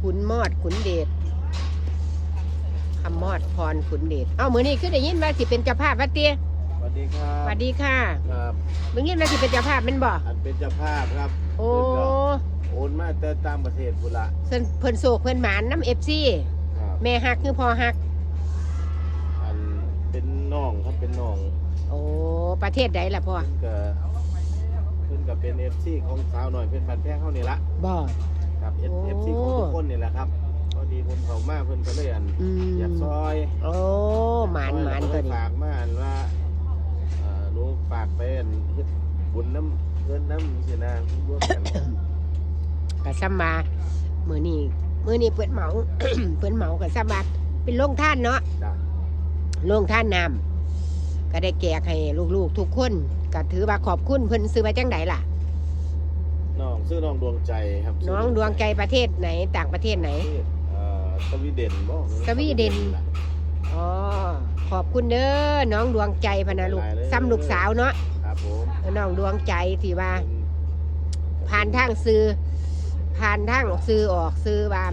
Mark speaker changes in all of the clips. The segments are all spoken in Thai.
Speaker 1: ขุนมอดขุนเดชคำมอดพรขุนเดชเอ้ามือนี้คือได้ยินว่าสิเป็นเจ้าภาพวัดเตี้ย
Speaker 2: สวัสดีครั
Speaker 1: ส
Speaker 2: บ
Speaker 1: วัสดีค่ะ
Speaker 2: ครับ
Speaker 1: มึงยินว่าสิเป็นเจ้าภาพแม่นบ่
Speaker 2: อันเป็นเจ้าภาพครับ
Speaker 1: โอ้
Speaker 2: เพิ่นก็โอนมาแต่ต่างประเทศพุ่นละ
Speaker 1: เพิ่นเพิ่นโศกเพิ่นหมานน้ำเอฟซี
Speaker 2: ครับ
Speaker 1: แม่ฮักคือพ่อฮัก
Speaker 2: อันเป็นน้องครับเป็นน้อง
Speaker 1: โอ้ประเทศใดล่ะพ่อ
Speaker 2: เพิ่นก็เพิ่นก็เป็น FC ของสาวหน่อยเพิ่นพันแพ้เฮานี่ละ
Speaker 1: บ่
Speaker 2: ครับ
Speaker 1: โอ้
Speaker 2: FC ของทุกคนนี่แหละครับพอดีผมเข้ามาเพิ่นก็เลยอัน
Speaker 1: อืม
Speaker 2: อยากซอย
Speaker 1: โอ้หมานหมานตัวนี้
Speaker 2: ฝากมาอันว่าเอ่อหนูฝากไปอันเฮ็ดบุญน้ำเพิ่นน้ำสินะร่วมกัน
Speaker 1: ก็ซ้ำมามือนี้มือนี้เปิดเหมา เปิดเหมากับซ้ำมาเป็นโรงท่านเนาะ
Speaker 2: จ้ะ
Speaker 1: โรงท่านน้ำก็ได้แจกให้ลูกๆ ทุกคนก็ถือว่าขอบคุณเพิ่นซื้อมาจังไดล่ะ
Speaker 2: น้องชื่อน้องดวงใจครับชื่
Speaker 1: น้องดวงใจประเทศไหนต่างประเทศไหน
Speaker 2: เอ่อสวีเดนบ่
Speaker 1: สวีเดนอ๋อขอบคุณเด้อน้องดวงใจพะนะลูกซ้ำลูกสาวเนาะ
Speaker 2: ครับผม
Speaker 1: น้องดวงใจที่ว่า ผ่านทางซื้อผ่านทางซื้อออกซื้อว่า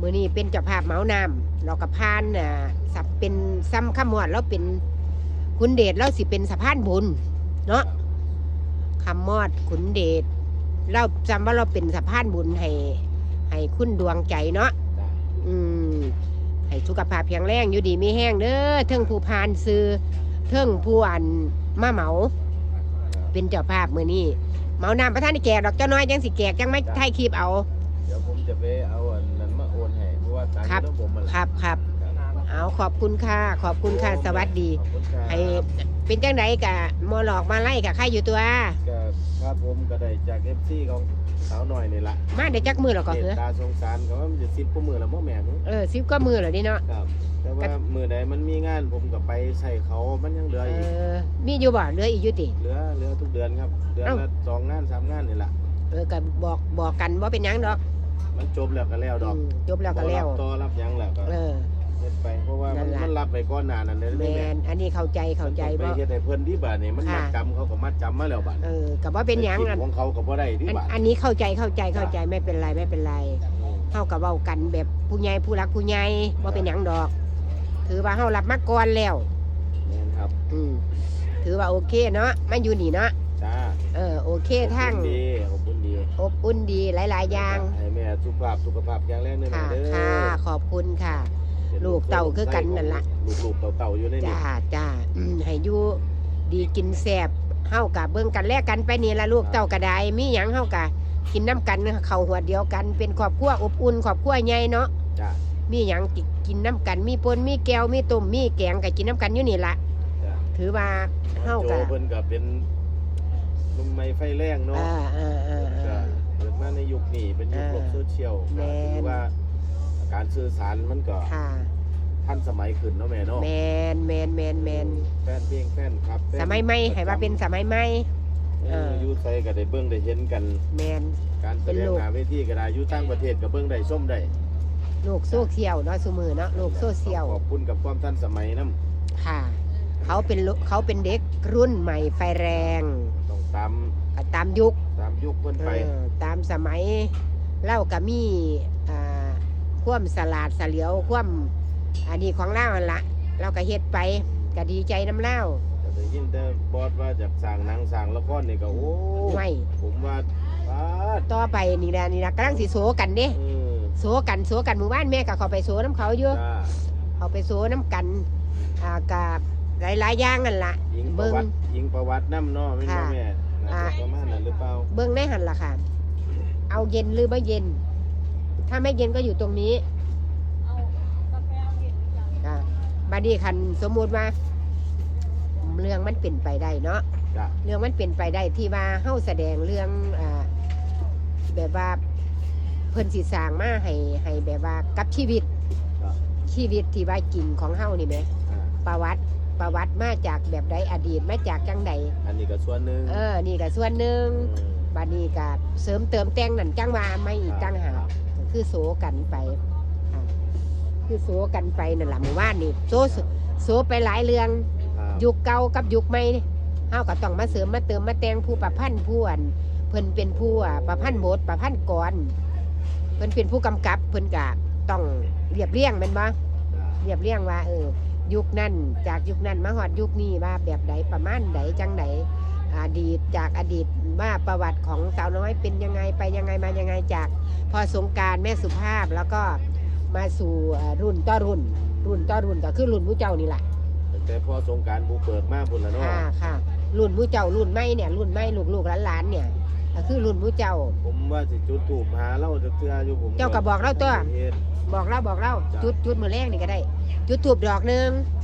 Speaker 1: มือนี้เป็นเจ้าภาพเหมาน้ำเราก็ผ่านน่ะสับเป็นซ้ำขมวดแล้วเป็นคุณเดชแล้วสิเป็นสะพานบุญเนาะคำมอดขุนเดช เราจำว่าเราเป็นสะพานบุญให้ให้คุณดวงใจเนาะ
Speaker 2: จ้ะ
Speaker 1: อืมให้สุขภาพแข็งแรงอยู่ดีมีแห้งเด้อเทิงผู้พานซื้อเทิงผู้อันมาเหมา เป็นเจ้าภาพมือนี้เหมาน้ำประธานนี่แกกดอกเจ้าน้อยจังสิแกกจังไม่ไทยคลิปเอา
Speaker 2: เดี๋ยวผมจะไปเอาอันนั้นมาโอนให้เพราะว่าตังค์
Speaker 1: ครับ
Speaker 2: ของผมมัน
Speaker 1: ครับครับ เอาขอบคุณค่ะ ขอบคุณค่ะ สวัสดี
Speaker 2: ขอบคุณครับ
Speaker 1: ให้เป็นจังไดกะมอหลอกมาไล่กับใครอยู่ตัว
Speaker 2: ก็ครับผมก็ได้จาก FC ของสาวหน่อยนี่ละ
Speaker 1: มาได้จักมือหรอก็
Speaker 2: เม
Speaker 1: เหร
Speaker 2: ต
Speaker 1: อ
Speaker 2: ตาสงสารก็ว่ามันจะสิบกว่ามือแล้วบ่แม่น
Speaker 1: เออซิบก็มือเหรอนี่เนาะ
Speaker 2: ครับ แต่ว่ามือใดมันมีงานผมก็ไปใส่เขามันยังเหลือ
Speaker 1: เอ
Speaker 2: อีก
Speaker 1: อ มีอยู่บ่เหลืออีกอยู่ติ
Speaker 2: เหลือเหลือทุกเดือนครับ เดือน
Speaker 1: เอ้า
Speaker 2: ละสองงานสามงานนี่ละ
Speaker 1: เออก็บอกบอกกันว่าเป็นหยังดอก
Speaker 2: มันจบแล้วก็แล้วดอก
Speaker 1: อืมจบแล้วก็แล้ว
Speaker 2: บ่รับต่อรับหยังแล้วก็
Speaker 1: เออ
Speaker 2: เฮ็ดไปเพราะว่ามัน
Speaker 1: นั่นล่ะ
Speaker 2: มันรับไปก่อนหน้านั้นเลย
Speaker 1: แม
Speaker 2: แม่
Speaker 1: นอันนี้เข้าใจเข้าใจ
Speaker 2: มัน
Speaker 1: บ่
Speaker 2: ต้องไปเฮ็ดให้เพิ่นที่บาดนี่มัน
Speaker 1: ค่ะ
Speaker 2: มัดจำเขาก็มัดจำมาแล้วบาด
Speaker 1: เออกับว่าเป็นหยัง
Speaker 2: สิท
Speaker 1: อัน
Speaker 2: ธิ์ของเขาก็บ่ได้ที่
Speaker 1: อัน
Speaker 2: บาด
Speaker 1: อันนี้เข้าใจเข้าใจเข้าใจไม่เป็นไรไม่เป็นไรเฮากับเว้ากันแบบผู้ใหญ่ผู้รักผู้ใหญ่ว่าเป็นหยังดอก ถือว่าเฮารับมาก่อนแล้ว
Speaker 2: แม่นครับ
Speaker 1: อืมถือว่าโอเคเนาะมันอยู่นี่เนาะ
Speaker 2: จ้า
Speaker 1: เออโอเคทั้ง
Speaker 2: ขอบคุณดีขอบคุณดี
Speaker 1: อบอุ่นดีหลาย ๆ อย่าง
Speaker 2: ให้แม่สุขภาพสุขภาพแข็งแรงเด้อแม่
Speaker 1: ค่ะ
Speaker 2: เด้อ
Speaker 1: ค่ะขอบคุณค่ะ
Speaker 2: ป็น
Speaker 1: ลูกเต่าคือกันนั่นล่ะ
Speaker 2: ลูกๆเต่าๆอยู่ในนี้
Speaker 1: จ้าจ้าอืมให้อยู่ดีกินแซ่บเฮากับเบิ่งกันแลกกันไปนี่ละลูกเต่ากระไดมีหยังเฮากะกินน้ำกันเข้าหัวเดียวกัน เป็นครอบครัวอบอุ่นครอบครัวใหญ่เนาะ
Speaker 2: จ้า
Speaker 1: มีหยังกิกินน้ำกันมีปนมีแก้วมีต้มมีแกงก็กินน้ำกันอยู่นี่ละ
Speaker 2: จ้า
Speaker 1: ถือว่าเฮา
Speaker 2: โจ
Speaker 1: กะ
Speaker 2: เพิ่นก็เป็นหนุ่มไม้ไฟแรงเนาะ
Speaker 1: อ่าอ่าอ่า
Speaker 2: ก็
Speaker 1: อ่า
Speaker 2: เกิดมาในยุคนี้เป็นยุค
Speaker 1: อ่า
Speaker 2: โลกโซเชียล
Speaker 1: แม่
Speaker 2: ก็
Speaker 1: น
Speaker 2: ถือว่า การสื่อสารมันก็
Speaker 1: ค่ะ
Speaker 2: ทันสมัยขึ้นเนาะแม่เนาะ
Speaker 1: แมนแมนแมนแมน
Speaker 2: แฟนเพลงแฟนครับแฟน
Speaker 1: สมัยใหม่ให้ว่าเป็นสมัยใหม่
Speaker 2: เอ
Speaker 1: เอ
Speaker 2: อ
Speaker 1: อ
Speaker 2: อยู่ไสก็ได้เบิ่งได้เห็นกัน
Speaker 1: แมน
Speaker 2: การแส
Speaker 1: เป็น
Speaker 2: ดง
Speaker 1: โลก
Speaker 2: หน้าเวทีก็ได้อยู่ต่างประเทศก็เบิ่งได้ชมได้
Speaker 1: โลกโซเชียลเนาะสมือเนาะโลกโซเชียล
Speaker 2: ขอบคุณกับความทันสมัยนํ
Speaker 1: ค่ะ เขาเป็นลูเขาเป็นเด็กรุ่นใหม่ไฟแรง
Speaker 2: ต้องตาม
Speaker 1: อะตามยุค
Speaker 2: ตามยุคเพิ่นไป
Speaker 1: เออตามสมัยเล่าก็มีอ่า ความสลาดเสลียวความอันนี้ของเล่าหั่นละเราก็เฮ็ดไปก็ดีใจน้ำเล่า
Speaker 2: ก็ได้ยินแต่บอสว่าจากสร้างหนังสร้างละครนี่ก็โอ้
Speaker 1: ไม่
Speaker 2: ผมว่าปาด
Speaker 1: ต่อไปนี่แหละนี่นะกำลังสิโสกันเด้
Speaker 2: เออ
Speaker 1: โสกันโสกันหมู่บ้านแม่ก็เขาไปโสน้ำเขาอยู่
Speaker 2: จ้า
Speaker 1: เขาไปโสน้ำกันอ่ากับหลายๆอย่างนั่นล่ะ
Speaker 2: หญิงประ
Speaker 1: เบิ่ง
Speaker 2: วัติหญิงประวัติน้ำเนาะไม่นบ่
Speaker 1: ค่ะ
Speaker 2: แม่น่า
Speaker 1: อ่า
Speaker 2: จะประมาณนั้นหรือเปล่า
Speaker 1: เบิ้งได้หันล่ะค่ะ เอาเย็นหรือไม่เย็น ถ้าไม่เย็นก็อยู่ตรงนี้อ่าบาดนีคันสมมุติว่า เรื่องมันเป็นไปได้เนาะ
Speaker 2: จ้ะ
Speaker 1: เรื่องมันเป็นไปได้ที่ว่าเฮาแสดงเรื่องอ่าแบบว่าเพิ่นสิสร้างมาให้ให้แบบว่ากับชีวิต
Speaker 2: จ้ะ
Speaker 1: ชีวิตที่ว่าจริงของเฮานี่ไหม
Speaker 2: อ่า
Speaker 1: ประวัติประวัติมาจากแบบใดอดีตมาจากจังใด
Speaker 2: อันนี้ก็ส่วนหนึ่ง
Speaker 1: เออนี่ก็ส่วนหนึ่ง
Speaker 2: อืม
Speaker 1: บาดนี้ก็เสริมเติมแต่งนั่นจังว่าไม่อีกจังหากคื อโสกันไปอ่าคือโสกันไปนั่นแหละหมู่บ้านนี่โซโสไปหลายเรื่อง
Speaker 2: ครับ
Speaker 1: ยุคเก่ากับยุคใหม่นี่เฮาก็ต้องมาเสริมมาเติมมาแต่งผู้ประพันธ์ผู้อันเพิ่นเป็นผู้อะประพันธ์บทประพันธ์กรเพิ่นเป็นผู้กำกับเพิ่นก็ต้องเรียบเรียงแม่นบ่เรียบเรียงว่าเออยุคนั้นจากยุคนั้นมาฮอดยุคนี้ว่าแบบใดประมาณใดจังใด อดีตจากอดีตว่าประวัติของสาวน้อยเป็นยังไงไปยังไงมายังไงจาก พอสงกรารแม่สุภาพแล้วก็มาสู่เอ่อรุ่นต่อรุ่น รุ่นต่อรุ่นก็คือรุ่นผู้เจ้านี่แหละ
Speaker 2: ตั้งแต่พอสงกรารบุกเบิกมาพุ่นละเนาะ
Speaker 1: ค่ะค่ะ รุ่นผู้เจ้ารุ่นไม่เนี่ยรุ่นไม่ลูกลูกหลานๆเนี่ยก็คือรุ่นผู้เจ้า
Speaker 2: ผมว่าสิจุดถูกหาเล่าจะเทื่ออยู่ผม
Speaker 1: เจ้าก็บอกเราตัว
Speaker 2: เฮ็ด
Speaker 1: บอกเล่าบอกเล่า
Speaker 2: จ้ะ
Speaker 1: จุดจุดมือแรกนี่ก็ได้ จุดถูบดอกหนึง
Speaker 2: จ้ะ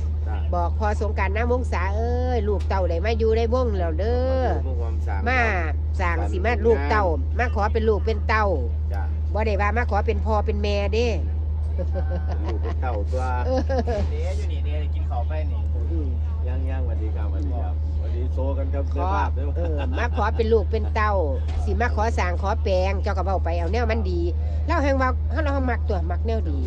Speaker 1: บอกพอสงกรารน้ำวงศาเอ้ยลูกเต่าได้มาอยู่ได้วงแล้วเด้อ
Speaker 2: มาความสาม
Speaker 1: มาสั่งสิมาลูกเต่ามาขอเป็นลูกเป็นเต่า
Speaker 2: จ้ะ
Speaker 1: บ่ได้ว่ามาขอเป็นพ่อเป็นแม่เด้
Speaker 2: ลูกเป็นเต่าตัว
Speaker 1: เออ
Speaker 3: เดี๋ยวอยู่นี่เดี๋ยวกินข้าวไปนี่
Speaker 1: อืม
Speaker 2: ย่างย่างสวัสดีครับสวัสดีครับสวัสดีโซกันครับ
Speaker 1: ข
Speaker 2: เสื้อ
Speaker 1: อ
Speaker 2: ผ้าเด้อ
Speaker 1: เออมาขอเป็นลูกเป็นเต่าสิมาขอสั่งขอแปลงเจ้าก็เว้าไปเอาแนวมันดีเล่าแฮงว่าเฮาเรามักตัวมักแนวดี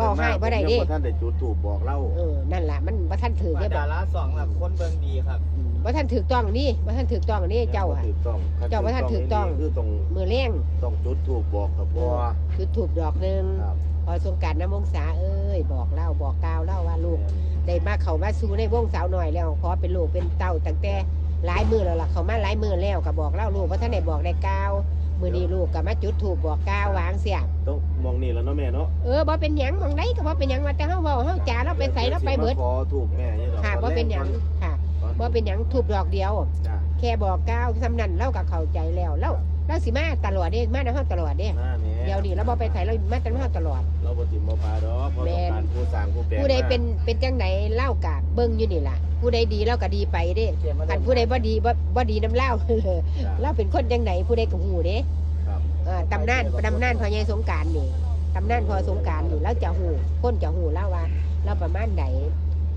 Speaker 2: บ้านนั่นล่ะตั้งแต่
Speaker 1: บอกให้บ่ได้เด้
Speaker 2: ผมยังท่านได้จุดถูกบอกเล่า
Speaker 1: เออนั่นล่ะมันบ่ทันถือ
Speaker 3: มา
Speaker 1: เด้บ่
Speaker 3: ดาราสองแบบคนเบิ่งดีครับ
Speaker 1: อืมบ่ทันถูกต้องนี่บ่ทันถูกต้องนี่เจ้า
Speaker 2: บ่
Speaker 1: อะ
Speaker 2: ถูกต้อง
Speaker 1: เจ้าบ่ทันถูกต้อง
Speaker 2: คือต้อง
Speaker 1: มือเลี้ยง
Speaker 2: ต้องจุดถูกบอกกับพ่อ
Speaker 1: จุดถูกดอกหนึง
Speaker 2: ครับ
Speaker 1: พอสงกรารน้ำวงศาเอ้ยบอกเล่าบอกกล่าวเล่าว่าลูกได้มาเขามาสู่ในวงสาวหน่อยแล้วขอเป็นลูกเป็นเต้าตั้งแต่หลายมือแล้วล่ะเขามาหลายมือแล้วก็บอกเล่าลูกว่าท่านได้บอกได้กล่าว มือนี้ลูกก็มาจุดถูกบอกกล่าววางเสีย
Speaker 2: ต้องมองนี่แล้วเนาะแม่เนาะ
Speaker 1: เออบ่เป็นหยังมองได้ก็บ่เป็นหยังว่าแต่เฮาเว้าเฮาจ๋าเราไปใส่เราไปเบิด
Speaker 2: ขอถูกแม่นี่ดอก
Speaker 1: ค่ะบ่เป็นหยังค่ะบ่เป็นหยังถูกดอกเดียว
Speaker 2: จ้ะ
Speaker 1: แค่บอกกล่าวสำนั้นเราก็เข้าใจแล้วเราเราสิมาตลอดเด้มานํเฮาตลอดเด้
Speaker 2: หน้าแม่
Speaker 1: เดี๋ยวนี้เราบ่ไปไสเรามาแต่เฮาตลอด
Speaker 2: เราบ่ติมบ่ปลาดอกเพราะ
Speaker 1: แม่
Speaker 2: ต้อง
Speaker 1: น
Speaker 2: การผู้สร้างผู้แปลง
Speaker 1: ผู้ใด
Speaker 2: มา
Speaker 1: เป็นเป็นจังไดเล่ากะเบิ่งอยู่นี่ล่ะ ผู้ใดดีเราก็ดีไปเด้
Speaker 3: เขียนมา
Speaker 1: คันผู้ใดบ่ดีบ่บ่ดีน้ำเล่า
Speaker 2: จ้ะ
Speaker 1: เราเป็นคนจังไดผู้ใดก็ฮู้เด้
Speaker 2: ครับ
Speaker 1: เออตำนานตำนานพอใหญ่สงกรารนี่ตำนานพอสงกรารนี่เราจะฮู้คนจะฮู้แล้วว่าเราประมาณใด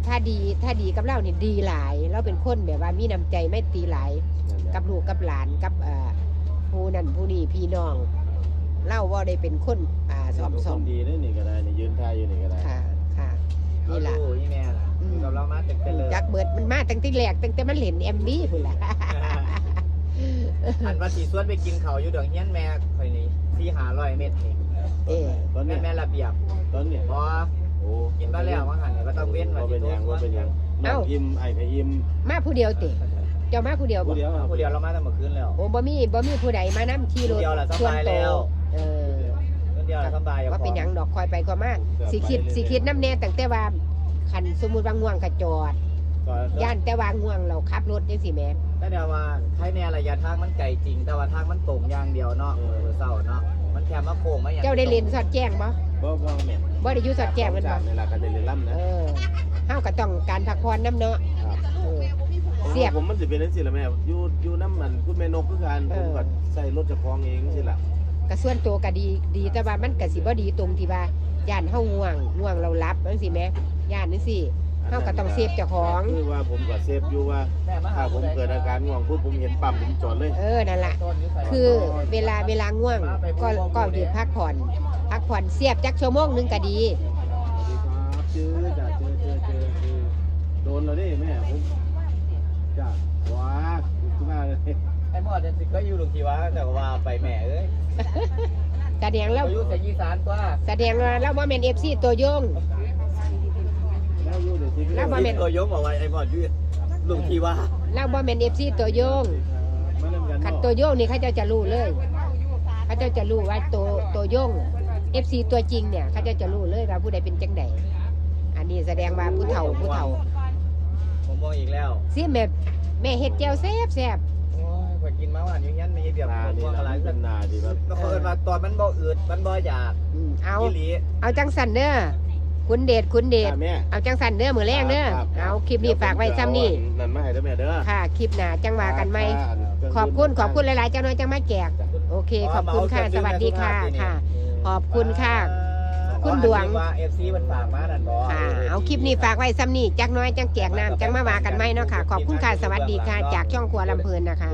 Speaker 1: ถ้าดีถ้าดีกับเรานี่ดีหลาย เราเป็นคนแบบว่ามีน้ำใจไม่ตรีหลาย
Speaker 2: นั่นแหละ
Speaker 1: กับลูกกับหลานกับเอ่อผู้นั่นผู้นี่พี่น้องเล่าว่าได้เป็นคนอ่าสอมสอม
Speaker 2: เป็นคนดีนี่นี่ก็ได้นี่ยืนท่าอยู่นี่ก็ได้
Speaker 1: ค่ะค่ะ
Speaker 3: นี่
Speaker 1: นี่
Speaker 3: ล่ะ
Speaker 1: ล่ะ
Speaker 3: นี่แม่ล่ะอยู่กับเรามาตึกเป็นเลย
Speaker 1: จักเบิดมันมาตั้งแต่แรกตั้งแต่มันเล่นเอ็มบีพุ่นล่ะ
Speaker 3: อันว่าสีส่วนไปกินข้าวอยู่ดอกเฮียนแม่ข่อยนี่สี่หาร้อยเม็ดนี่
Speaker 1: เอ๊ะ
Speaker 2: ตอน
Speaker 3: แม่
Speaker 2: เนี้ย
Speaker 3: แม่ระเบียบ
Speaker 2: ตอนเนี้ย
Speaker 3: บ่
Speaker 2: โอ้
Speaker 3: กินมาแล้วว่าหันนี่ว่าต้องเว้นว่า
Speaker 2: ว่า
Speaker 3: สิ
Speaker 2: เป็น
Speaker 3: โต
Speaker 2: หยัง
Speaker 3: ส่ว
Speaker 2: ว่านเป็นหยังน้องอิ่มไอ้ก็อิ่ม
Speaker 1: มาผู้เดียวติเจ้ามาผู้เดียว
Speaker 2: ผู้
Speaker 1: บ่
Speaker 2: เดียวครับ
Speaker 3: ผู้เดียวเรามาตั้งเมื่อคืนแล้ว
Speaker 1: โอ้บ่มีบ่มีผู้ใดมานํขี่รถ
Speaker 3: ผู้เดียวล่ะส
Speaker 1: ส่วน
Speaker 3: บาย
Speaker 1: โต
Speaker 3: แล้ว
Speaker 1: เออ
Speaker 3: คนเดีย วเราสบาย
Speaker 1: ว่าเป็นหยังดอกคอยไปคอยมาสิคิดสิคิดน้ำแน่ตั้งแต่ว่าคันสมมุติว่าง่วงก็จอด
Speaker 3: ก็
Speaker 1: ย่านแต่ว่าง่วงเราขับรถจังซี่แหม
Speaker 3: แต่เดี๋ยวว่าใช้แน่ระยะทางมันไกลจริง แต่ว่าทางมันตรงอย่างเดียวเนาะเออเศร้าเนาะมันแค่มาโค้งมาอย่าง
Speaker 1: เจ้าได้เล่นสอดแจ้งบ่
Speaker 2: บ่บ่แม่น
Speaker 1: บ่ได้อยู่สอดแจ้งแมัน
Speaker 2: จา
Speaker 1: บ่
Speaker 2: กในหลักการเรียนล่ำนะ
Speaker 1: เออเฮาก็ต้องการพักผ่อนน้ำเนาะ
Speaker 2: ครับ
Speaker 1: เออ
Speaker 2: ผม
Speaker 1: เสียบ
Speaker 2: ผมมันสิเป็นจังซี่ล่ะแม่อยู่อยู่น้ำมันคุณแม่นกคือกัน
Speaker 1: เอ
Speaker 2: ผ
Speaker 1: อ
Speaker 2: มก็ใส่รถเจะคลองเองสิล่ะ
Speaker 1: ก็ส่วนตัวก็ดีดีแต่ว่ามันก็สิบ่ดีตรงที่ว่าย่านเฮาง่วงง่วงเราหลับจังซี่แหมย่านจังซี่เฮาก็ต้องเซฟเจ้าของ
Speaker 2: คือว่าผมก็เซฟอยู่ว่า
Speaker 3: แม่มา
Speaker 2: ถ้า
Speaker 3: หา
Speaker 2: ผมเกิดอาการง่วงปุ๊บผมเห็นปั๊มผมจอดเลย
Speaker 1: เออนั่นล่ะ คือเวลาเวลาง่วงก็ก็หยุดพักผ่อน พักผ่อนเสียบจักชั่วโมงหนึงก็ดี
Speaker 2: สวัสดีครับเจอจ้ะเจอเจอเจอเจอโดนแล้วดิแม่ผมจ้ะว้าขึ้นมาเลย
Speaker 3: ไอ้หมอดเนี่ยก็อยู่ลุงทีวะแต่ว่าไปแม่เอ้ย
Speaker 1: แสดงแล้ว
Speaker 3: อายุแต่ยี่สานตัว
Speaker 1: แสดงว่าเราบ่แม่น FC ตัวยง
Speaker 2: แล้วอยู่เดี๋ยวที่
Speaker 1: แล้วบ่แม่น
Speaker 3: ตัวยกบอกว่าไอ้หมอดอยู่ลุงทีวะ
Speaker 1: เราบ่แม่น FC ตัวยง
Speaker 2: มาเล่นกัน
Speaker 1: คัน
Speaker 2: เนาะ
Speaker 1: ตัวยงนี่เขาเจ้าจะรู้เลยเขาเจ้าจะรู้ว่าตัวตัวยง FC ตัวจริงเนี่ยเขาเจ้าจะรู้เลยว่าผู้ใดเป็นจังไดอันนี้แสดงว่าผู้เฒ่าผู้เฒ่า
Speaker 3: ผมมองอีกแล้ว
Speaker 1: สิแม่แม่เฮ็ดแจ่วแซ่บแซ่บ
Speaker 3: โอ้ยพอกินมาหวานอย่างนั้นมีเดียบ
Speaker 2: นา
Speaker 3: ผม
Speaker 2: นี่
Speaker 3: มอง
Speaker 2: นะ
Speaker 3: อะไร
Speaker 2: มัน
Speaker 3: กั
Speaker 2: เป็นนนาที่แบบ
Speaker 3: ก็เอิญมาตอนมันบ่อืดมันบ่อยาก
Speaker 1: อืมเอา
Speaker 3: อีหลี
Speaker 1: เอาจังสันเด้อคุณเดชคุณเดช
Speaker 2: จ้ะแม่
Speaker 1: เอาจังสันเด้อมื้อแรงเด้อ
Speaker 2: ครับ
Speaker 1: เอาคลิปนี้ฝากไว้ซ้ำนี่
Speaker 2: นั่นมาให้เด้อแม่เด้อ
Speaker 1: ค่ะคลิปหน้าจังว่ากันไหม
Speaker 2: จ้ะ
Speaker 1: ขอบคุณขอบคุณหลายๆเจ้าน้อยจังมาแจกโอเค ขอบคุณค่ะ สวัสดีค่ะค่ะ ขอบคุณค่ะ คุณดวง
Speaker 3: ว่า FC มันฝากมานั่นบ่
Speaker 1: ค่ะ เอาคลิปนี้ฝากไว้ซ้ำนี่จักน้อยจังแจกน้ำจังมาว่ากันไหมเนาะค่ะ ขอบคุณค่ะ สวัสดีค่ะ จากช่องครัวลำเพลินนะคะ